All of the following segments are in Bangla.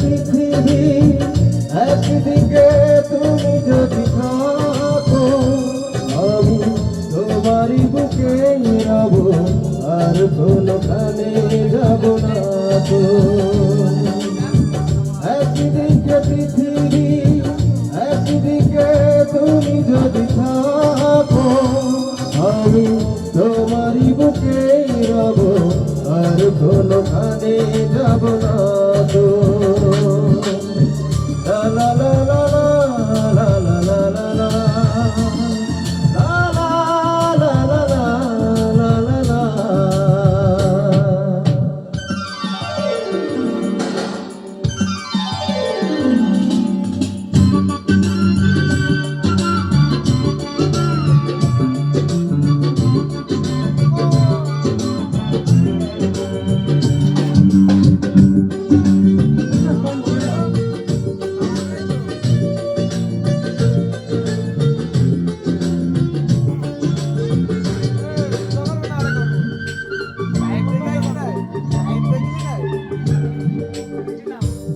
পৃথিবী, একদিকে তুমি যদি থাকো, আমি তোমারই বুকে রব আর কোনোখানে যাব না তো। একদিকে পৃথিবী, একদিকে তুমি যদি থাকো, আমি তোমারই বুকে রব আর কোনোখানে যাব না তো।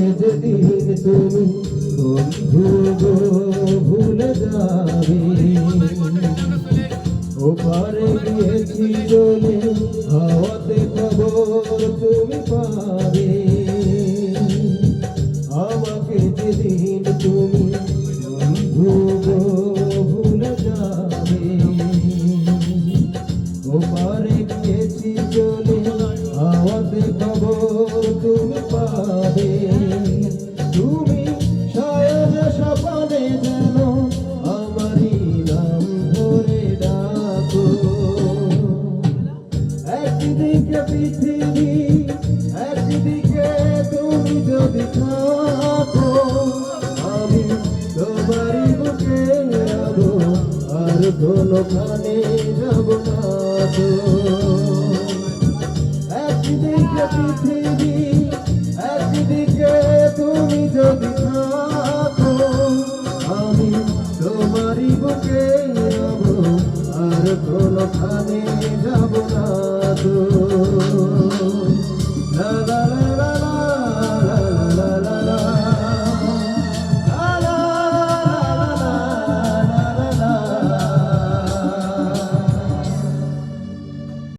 আমাকে যেদিন তুমি ভুলে যাবে ওপারে গিয়েছি চলে হাওয়াতে খবর তুমি পাবে আমাকে যেদিন তুমি বন্ধু যাবে ওপারে গিয়েছি চলে আওয়াজে খবর তুমি পাবে। ধুল খানে রঘুনাথ একদিকে পৃথিবী, একদিকে তুমি যদি থাকো, আমি তোমারই বুকে যাব আর কোন খানে যাব